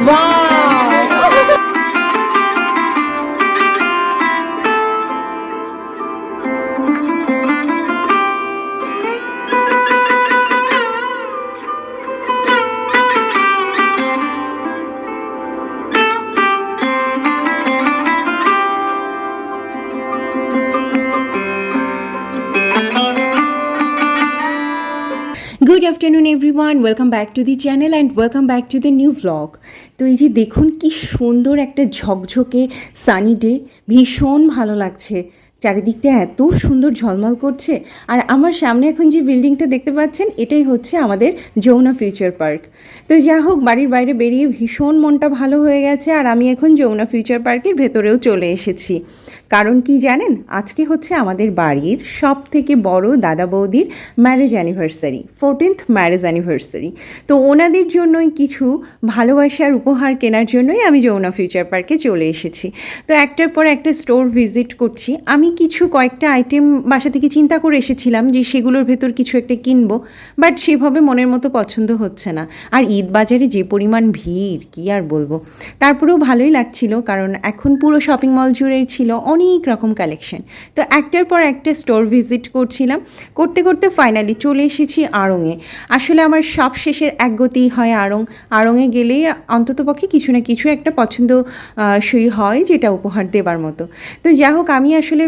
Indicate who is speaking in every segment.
Speaker 1: Wow. Afternoon everyone welcome back to the channel and welcome back to the new blog তো এই যে দেখুন কি সুন্দর একটা ঝকঝকে সানি ডে ভীষণ ভালো লাগছে। চারিদিকটা এত সুন্দর ঝলমল করছে। আর আমার সামনে এখন যে বিল্ডিংটা দেখতে পাচ্ছেন, এটাই হচ্ছে আমাদের যমুনা ফিউচার পার্ক। তো যা হোক, বাড়ির বাইরে বেরিয়ে ভীষণ মনটা ভালো হয়ে গেছে আর আমি এখন যমুনা ফিউচার পার্কের ভেতরেও চলে এসেছি। কারণ কি জানেন? আজকে হচ্ছে আমাদের বাড়ির সব থেকে বড় দাদা বৌদির marriage anniversary fourteenth marriage anniversary তো ওনাদের জন্যই কিছু ভালোবাসার উপহার কেনার জন্যই আমি যমুনা ফিউচার পার্কে চলে এসেছি। তো একটার পর একটা স্টোর ভিজিট করছি। আমি কিছু কয়েকটা আইটেম বাসা থেকে চিন্তা করে এসেছিলাম যে সেগুলোর ভেতর কিছু একটা কিনবো বাট সেভাবে মনের মতো পছন্দ হচ্ছে না। আর ঈদ বাজারে যে পরিমাণ ভিড়, কি আর বলব? তারপরেও ভালোই লাগছিল, কারণ এখন পুরো শপিং মল জুড়ে ছিল অনেক রকম কালেকশন তো একটার পর একটা স্টোর ভিজিট করছিলাম। করতে করতে ফাইনালি চলে এসেছি আড়ংয়ে আসলে আমার সব শেষের এক গতিই হয় আড়ং। আড়ংয়ে গেলেই অন্ততপক্ষে কিছু না কিছু একটা পছন্দ সই হয়, যেটা উপহার দেবার মতো। তো যাই হোক, আমি আসলে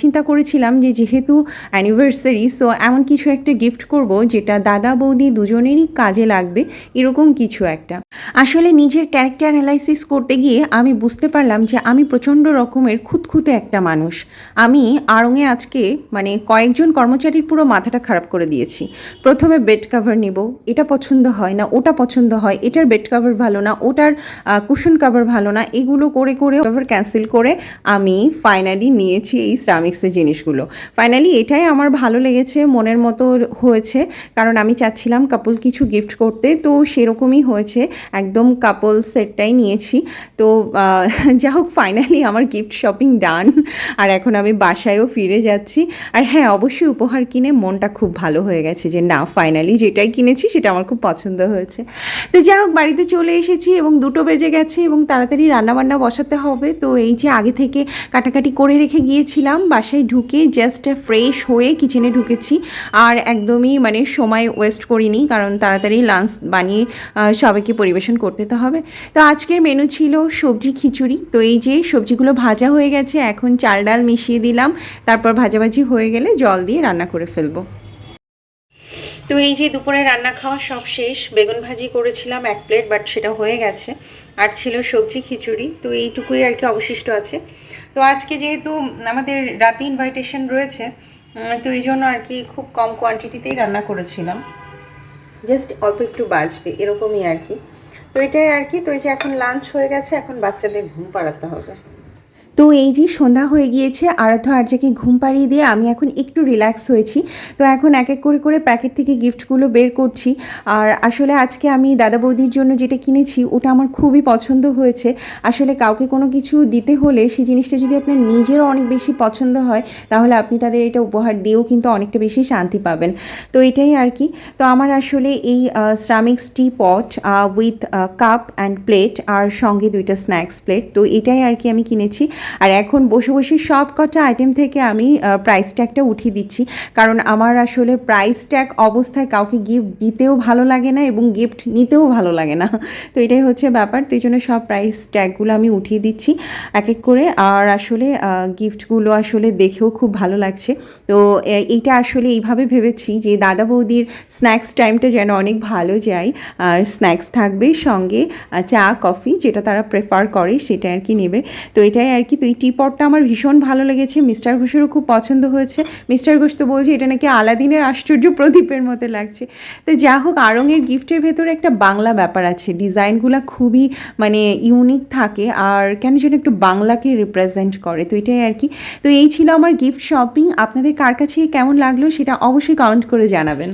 Speaker 1: চিন্তা করেছিলাম যে যেহেতু অ্যানিভার্সারি সো এমন কিছু একটা গিফট করব যেটা দাদা, বৌদি দুজনেরই কাজে লাগবে, এরকম কিছু একটা। আসলে নিজের ক্যারেক্টার অ্যানালাইসিস করতে গিয়ে আমি বুঝতে পারলাম যে আমি প্রচণ্ড রকমের খুঁতখুঁতে একটা মানুষ। আমি আড়ংয়ে আজকে মানে কয়েকজন কর্মচারীর পুরো মাথাটা খারাপ করে দিয়েছি। প্রথমে বেড কাভার নিব, এটা পছন্দ হয় না, ওটা পছন্দ হয়, এটার বেড কাভার ভালো না, ওটার কুশন কাভার ভালো না, এগুলো করে করে কাভার ক্যান্সেল করে আমি ফাইনালি নিয়েছি এই শ্রামিক্সের জিনিসগুলো। ফাইনালি এটাই আমার ভালো লেগেছে, মনের মতো হয়েছে। কারণ আমি চাচ্ছিলাম কাপল কিছু গিফট করতে, তো সেরকমই হয়েছে। একদম কাপল সেটটাই নিয়েছি। তো যা হোক ফাইনালি আমার গিফট শপিং ডান আর এখন আমি বাসায়ও ফিরে যাচ্ছি। আর হ্যাঁ অবশ্যই উপহার কিনে মনটা খুব ভালো হয়ে গেছে যে, না ফাইনালি যেটাই কিনেছি, সেটা আমার খুব পছন্দ হয়েছে। তো যাই হোক, বাড়িতে চলে এসেছি এবং দুটো বেজে গেছে এবং তাড়াতাড়ি রান্নাবান্না বসাতে হবে। তো এই যে আগে থেকে কাটাকাটি করে রেখে গিয়েছিলাম, বাসায় ঢুকে জাস্ট ফ্রেশ হয়ে কিচেনে ঢুকেছি। আর একদমই মানে সময় ওয়েস্ট করিনি, কারণ তাড়াতাড়ি লাঞ্চ বানিয়ে সবাইকে পরিবেশন করতে তো হবে। তো আজকের মেনু ছিল সবজি খিচুড়ি। তো এই যে সবজিগুলো ভাজা হয়ে গেছে, এখন চাল ডাল মিশিয়ে দিলাম। তারপর ভাজাভাজি হয়ে গেলে জল দিয়ে রান্না করে ফেলব। তো এই যে দুপুরে রান্না খাওয়া সব শেষ, বেগুন ভাজি করেছিলাম এক প্লেট বাট সেটা হয়ে গেছে। আর ছিল সবজি খিচুড়ি, তো এইটুকুই আর কি অবশিষ্ট আছে। তো আজকে যেহেতু আমাদের রাতে ইনভাইটেশন রয়েছে তো এই জন্য আর কি খুব কম কোয়ান্টিটিতেই রান্না করেছিলাম। জাস্ট অল্প একটু বাঁচবে এরকমই আর কি। তো এটাই আর কি, তো এই যে এখন লাঞ্চ হয়ে গেছে, এখন বাচ্চাদের ঘুম পাড়াতে হবে। তো এই যে সন্ধ্যা হয়ে গিয়েছে, আরাধ্য আর্যাকে ঘুম পাড়িয়ে দিয়ে আমি এখন একটু রিল্যাক্স হয়েছি। তো এখন এক এক করে করে প্যাকেট থেকে গিফটগুলো বের করছি। আর আসলে আজকে আমি দাদা বৌদির জন্য যেটা কিনেছি, ওটা আমার খুবই পছন্দ হয়েছে। আসলে কাউকে কোনো কিছু দিতে হলে সেই জিনিসটা যদি আপনার নিজেরও অনেক বেশি পছন্দ হয়, তাহলে আপনি তাদের এটা উপহার দিয়েও কিন্তু অনেকটা বেশি শান্তি পাবেন। তো এটাই আর কি। তো আমার আসলে এই ceramics tea pot with cup and plate আর সঙ্গে দুইটা স্ন্যাক্স প্লেট তো এটাই আর কি আমি কিনেছি। আর এখন বসে বসে সব কটা আইটেম থেকে আমি প্রাইস ট্যাগটা উঠিয়ে দিচ্ছি। কারণ আমার আসলে প্রাইস ট্যাগ অবস্থায় কাউকে গিফট দিতেও ভালো লাগে না এবং গিফট নিতেও ভালো লাগে না। তো এটাই হচ্ছে ব্যাপার। তো এই জন্য সব প্রাইস ট্যাগগুলো আমি উঠিয়ে দিচ্ছি এক এক করে। আর আসলে গিফটগুলো আসলে দেখেও খুব ভালো লাগছে। তো এইটা আসলে এইভাবে ভেবেছি যে দাদা বৌদির স্ন্যাক্স টাইমটা যেন অনেক ভালো যায়। আর স্ন্যাক্স থাকবে সঙ্গে চা কফি যেটা তারা প্রেফার করে সেটা আর কি নেবে। তো এটাই আর কি তো এই টিপটটা আমার ভীষণ ভালো লেগেছে, মিস্টার ঘোষেরও খুব পছন্দ হয়েছে। মিস্টার ঘোষ তো বলছে এটা নাকি আলাদিনের আশ্চর্য প্রদীপের মতো লাগছে। তো যা হোক আড়ংয়ের গিফটের ভেতরে একটা বাংলা ব্যাপার আছে, ডিজাইনগুলো খুবই মানে ইউনিক থাকে আর কেন যেন একটু বাংলাকে রিপ্রেজেন্ট করে, তো এটাই আর কি। তো এই ছিল আমার গিফট শপিং আপনাদের কার কাছে কেমন লাগল সেটা অবশ্যই কমেন্ট করে জানাবেন।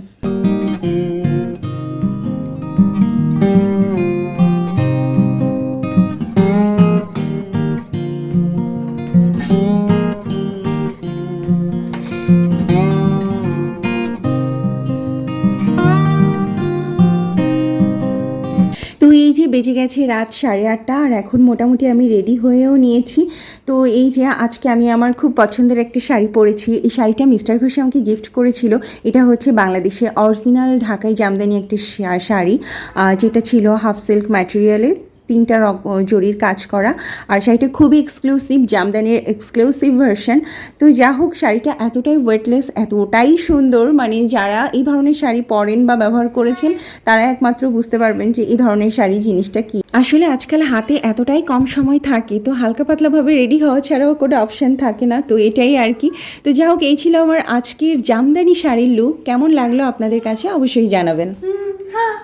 Speaker 1: যে রাত সাড়ে আটটা আর এখন মোটামুটি আমি রেডি হয়েও নিয়েছি। তো এই যে আজকে আমি আমার খুব পছন্দের একটি শাড়ি পরেছি। এই শাড়িটা মিস্টার ঘোষ আমাকে গিফট করেছিল। এটা হচ্ছে বাংলাদেশের অরিজিনাল ঢাকাই জামদানি একটি শাড়ি যেটা ছিল হাফ সিল্ক ম্যাটেরিয়ালে তিনটা জরির কাজ করা। আর শাড়িটা খুবই এক্সক্লুসিভ জামদানির এক্সক্লুসিভ ভার্সন তো যা হোক, শাড়িটা এতটাই ওয়েটলেস এতটাই সুন্দর। মানে যারা এই ধরনের শাড়ি পরেন বা ব্যবহার করেছেন, তারা একমাত্র বুঝতে পারবেন যে এই ধরনের শাড়ি জিনিসটা কি। আসলে আজকাল হাতে এতটাই কম সময় থাকে, তো হালকা পাতলাভাবে রেডি হওয়া ছাড়াও কোনো অপশান থাকে না। তো এটাই আর কি। তো যা হোক, এই ছিল আমার আজকের জামদানি শাড়ির লুক কেমন লাগল আপনাদের কাছে? অবশ্যই জানাবেন। হ্যাঁ।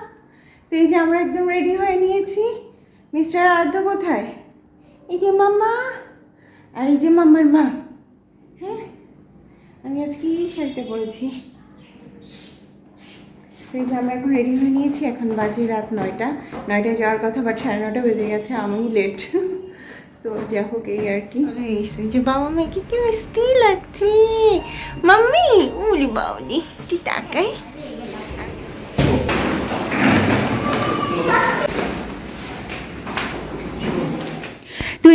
Speaker 1: তো এই যে আমরা একদম রেডি হয়ে নিয়েছি। মিস্টার আরাধ্য কোথায়? এই যে মাম্মা। আর এই যে মাম্মার মা। হ্যাঁ? আমি আজকে এই শাড়িটা পরেছি। তো যে আমরা এখন রেডি হয়ে নিয়েছি, এখন বাজে রাত নয়টা। নয়টায় যাওয়ার কথা বাট সাড়ে নটা বেজে গেছে, আমি লেট তো যা হোক, এই আর কি।
Speaker 2: যে বাবা মেয়েকে কি মিষ্টি লাগছে। মাম্মি, উলি বাউলি তুই তাকাই।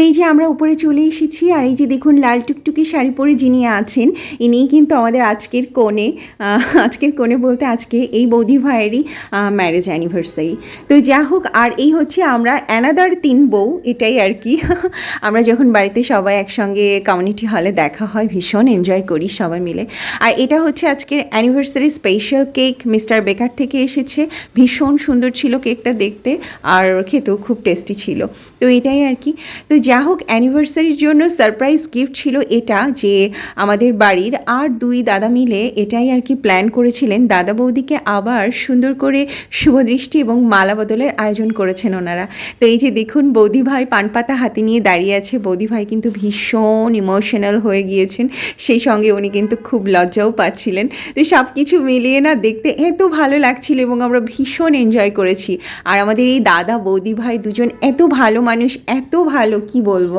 Speaker 1: এই যে আমরা উপরে চলে এসেছি আর এই যে দেখুন, লাল টুকটুকি শাড়ি পরে যিনি আছেন, ইনিই কিন্তু আমাদের আজকের কোণে আজকের কোণে বলতে আজকে এই বৌদি ভাইয়েরই ম্যারেজ অ্যানিভার্সারি তো যা হোক, আর এই হচ্ছে আমরা অ্যানাদার তিন বউ, এটাই আর কি। আমরা যখন বাড়িতে সবাই একসঙ্গে কমিউনিটি হলে দেখা হয়, ভীষণ এনজয় করি সবাই মিলে। আর এটা হচ্ছে আজকের অ্যানিভার্সারি স্পেশাল কেক মিস্টার বেকার থেকে এসেছে। ভীষণ সুন্দর ছিল কেকটা দেখতে, আর খেতেও খুব টেস্টি ছিল। তো এটাই আর কি। তো যা হোক অ্যানিভার্সারির জন্য সারপ্রাইজ গিফট ছিল এটা যে আমাদের বাড়ির আর দুই দাদা মিলে এটাই আর কি প্ল্যান করেছিলেন। দাদা বৌদিকে আবার সুন্দর করে শুভদৃষ্টি এবং মালা বদলের আয়োজন করেছেন ওনারা। তো এই যে দেখুন, বৌদি ভাই পানপাতা হাতে নিয়ে দাঁড়িয়ে আছে। বৌদি ভাই কিন্তু ভীষণ ইমোশনাল হয়ে গিয়েছেন। সেই সঙ্গে উনি কিন্তু খুব লজ্জাও পাচ্ছিলেন। তো সব কিছু মিলিয়ে না দেখতে এত ভালো লাগছিল এবং আমরা ভীষণ এনজয় করেছি। আর আমাদের এই দাদা, বৌদি ভাই দুজন এত ভালো মানুষ, এত ভালো কি বলব?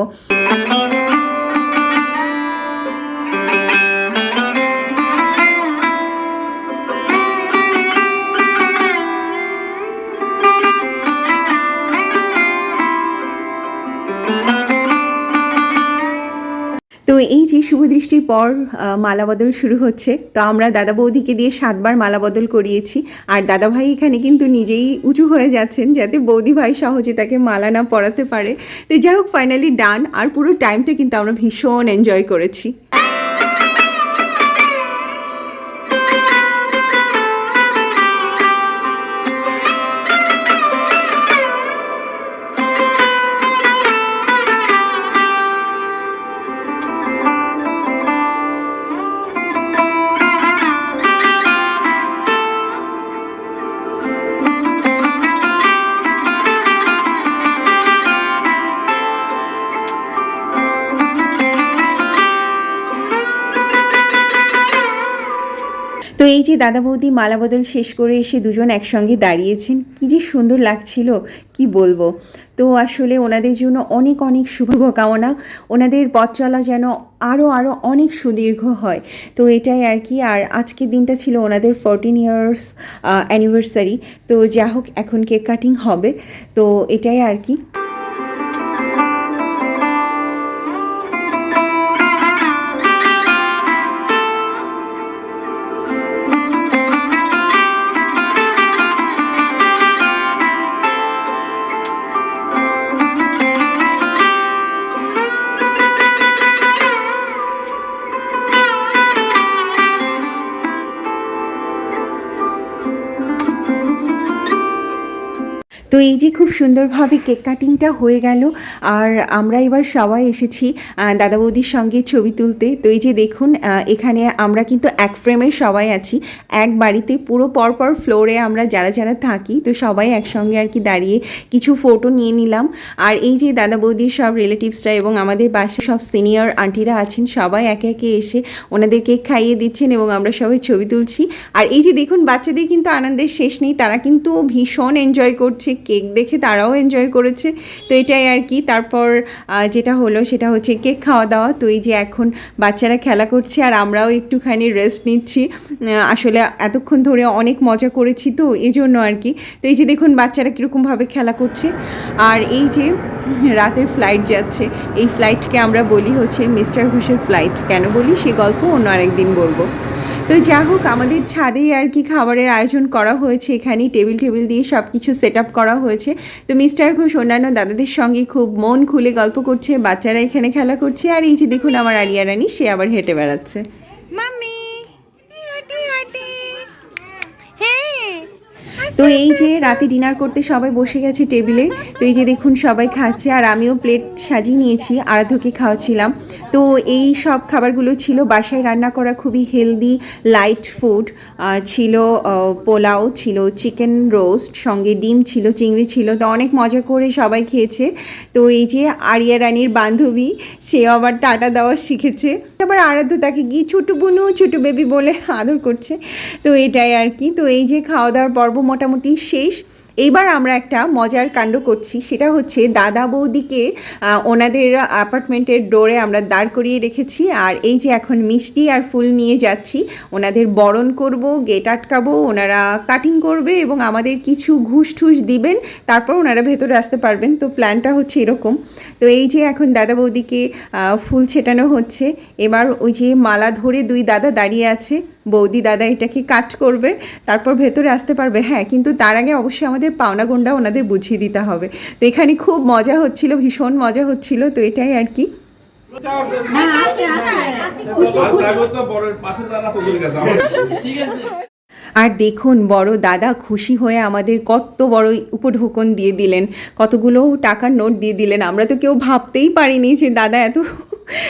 Speaker 1: শুভদৃষ্টির পর আহ, মালা বদল শুরু হচ্ছে। তো আমরা দাদা বৌদিকে দিয়ে সাতবার মালাবদল করিয়েছি। আর দাদা ভাই এখানে কিন্তু নিজেই উঁচু হয়ে যাচ্ছেন যাতে বৌদি ভাই সহজে তাকে মালা না পরাতে পারে। তো যাই হোক ফাইনালি ডান আর পুরো টাইমটা কিন্তু আমরা ভীষণ এনজয় করেছি। এই যে দাদা বৌদি মালা বদল শেষ করে এসে দুজন একসঙ্গে দাঁড়িয়েছেন, কি যে সুন্দর লাগছিল, কি বলব? তো আসলে ওনাদের জন্য অনেক অনেক শুভকামনা, ওনাদের পথ চলা যেন আরও আরও অনেক সুদীর্ঘ হয়। তো এটাই আর কি, আর আজকের দিনটা ছিল ওনাদের ফোরটিন ইয়ার্স অ্যানিভার্সারি তো যা হোক এখন কেক কাটিং হবে, তো এটাই আর কি। তো এই যে খুব সুন্দরভাবে কেক কাটিংটা হয়ে গেল, আর আমরা এবার সবাই এসেছি দাদা বৌদির সঙ্গে ছবি তুলতে। তো এই যে দেখুন এখানে আমরা কিন্তু এক ফ্রেমে সবাই আছি। এক বাড়িতে পুরো পরপর ফ্লোরে আমরা যারা যারা থাকি, তো সবাই একসঙ্গে আর কি দাঁড়িয়ে কিছু ফটো নিয়ে নিলাম। আর এই যে দাদা বৌদির সব রিলেটিভসরা এবং আমাদের বাসে সব সিনিয়র আন্টিরা আছেন, সবাই একে একে এসে ওনাদের কেক খাইয়ে দিচ্ছেন এবং আমরা সবাই ছবি তুলছি। আর এই যে দেখুন, বাচ্চাদের কিন্তু আনন্দের শেষ নেই, তারা কিন্তু ভীষণ এনজয় করছে কেক দেখে তারাও এনজয় করেছে। তো এটাই আর কি। তারপর যেটা হলো সেটা হচ্ছে কেক খাওয়া দাওয়া। তো এই যে এখন বাচ্চারা খেলা করছে আর আমরাও একটুখানি রেস্ট নিচ্ছি। আসলে এতক্ষণ ধরে অনেক মজা করেছি তো এই জন্য আর কি। তো এই যে দেখুন বাচ্চারা কীরকমভাবে খেলা করছে। আর এই যে রাতের ফ্লাইট যাচ্ছে, এই ফ্লাইটকে আমরা বলি হচ্ছে মিস্টার ঘোষের ফ্লাইট কেন বলি? সে গল্প অন্য আরেকদিন বলব। তো যা হোক, আমাদের ছাদেই আর কি খাবারের আয়োজন করা হয়েছে এখানেই। টেবিল টেবিল দিয়ে সব কিছু সেট আপ করা হয়েছে। তো মিস্টার ঘোষ অন্যান্য দাদাদের সঙ্গে খুব মন খুলে গল্প করছে, বাচ্চারা এখানে খেলা করছে, আর এই যে দেখুন আমার আরিয়া রানী, সে আবার হেঁটে বেড়াচ্ছে
Speaker 2: মাম্মি হাঁটি হাঁটি হ্যাঁ
Speaker 1: তো এই যে রাতে ডিনার করতে সবাই বসে গেছে টেবিলে, তো এই যে দেখুন সবাই খাচ্ছে, আর আমিও প্লেট সাজিয়ে নিয়েছি, আরাধ্যকে খাওয়াচ্ছিলাম। তো এই সব খাবারগুলো ছিল, বাসায় রান্না করা খুবই হেলদি লাইট ফুড ছিল পোলাও, ছিল চিকেন রোস্ট সঙ্গে ডিম ছিল, চিংড়ি ছিল, তো অনেক মজা করে সবাই খেয়েছে। তো এই যে আরিয়া রানীর বান্ধবী, সে আবার টাটা দেওয়া শিখেছে। আবার আরাধ্য তাকে গিয়ে ছোটো বুনু, ছোটো বেবি বলে আদর করছে। তো এটাই আর কি। তো এই যে খাওয়া দাওয়ার পর্ব মোটামুটি শেষ। এইবার আমরা একটা মজার কাণ্ড করছি, সেটা হচ্ছে দাদা বৌদিকে ওনাদের অ্যাপার্টমেন্টের ডোরে আমরা দাঁড় করিয়ে রেখেছি। আর এই যে এখন মিষ্টি আর ফুল নিয়ে যাচ্ছি, ওনাদের বরণ করব গেট আটকাবো, ওনারা কাটিং করবে এবং আমাদের কিছু ঘুষ ঠুস দিবেন, তারপর ওনারা ভেতরে আসতে পারবেন। তো প্ল্যানটা হচ্ছে এরকম। তো এই যে এখন দাদা বৌদিকে ফুল ছেটানো হচ্ছে, এবার ওই যে মালা ধরে দুই দাদা দাঁড়িয়ে আছে বৌদি দাদা এটাকে কাট করবে? তারপর ভেতরে আসতে পারবে। হ্যাঁ কিন্তু তার আগে অবশ্যই আমাদের পাওনা গন্ডা ওনাদের বুঝিয়ে দিতে হবে। তো এখানে খুব মজা হচ্ছিল ভীষণ মজা হচ্ছিল। তো এটাই আর কি।
Speaker 3: আমার
Speaker 1: আর দেখুন বড় দাদা খুশি হয়ে আমাদের কত বড় উপঢৌকন দিয়ে দিলেন। কতগুলো টাকার নোট দিয়ে দিলেন। আমরা তো কেউ ভাবতেই পারিনি যে দাদা এত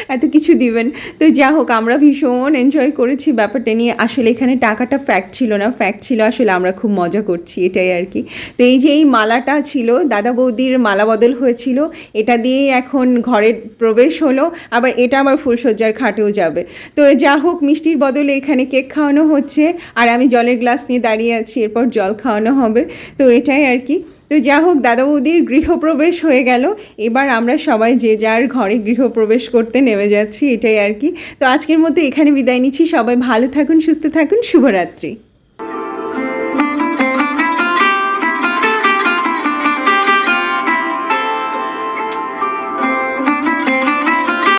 Speaker 1: এত কিছু দিবেন। তো যা হোক, আমরা ভীষণ এনজয় করেছি ব্যাপারটা নিয়ে। আসলে এখানে টাকাটা ফ্যাক্ট ছিল না। ফ্যাক্ট ছিল আসলে আমরা খুব মজা করছি, এটাই আর কি। তো এই যে এই মালাটা ছিল, দাদা বৌদির মালা বদল হয়েছিল, এটা দিয়েই এখন ঘরের প্রবেশ হলো। আবার এটা আবার ফুলসজ্জার খাটেও যাবে। তো যা হোক, মিষ্টির বদলে এখানে কেক খাওয়ানো হচ্ছে। আর আমি জলের গ্লাস নিয়ে দাঁড়িয়ে আছি, এরপর জল খাওয়ানো হবে। তো এটাই আর কি। তো যা হোক, দাদা বৌদির গৃহপ্রবেশ হয়ে গেল। এবার আমরা সবাই যে যার ঘরে গৃহপ্রবেশ করতে নেমে যাচ্ছি, এটাই আর কি। তো আজকের মতো এখানে বিদায় নিচ্ছি। সবাই ভালো থাকুন, সুস্থ থাকুন, শুভরাত্রি।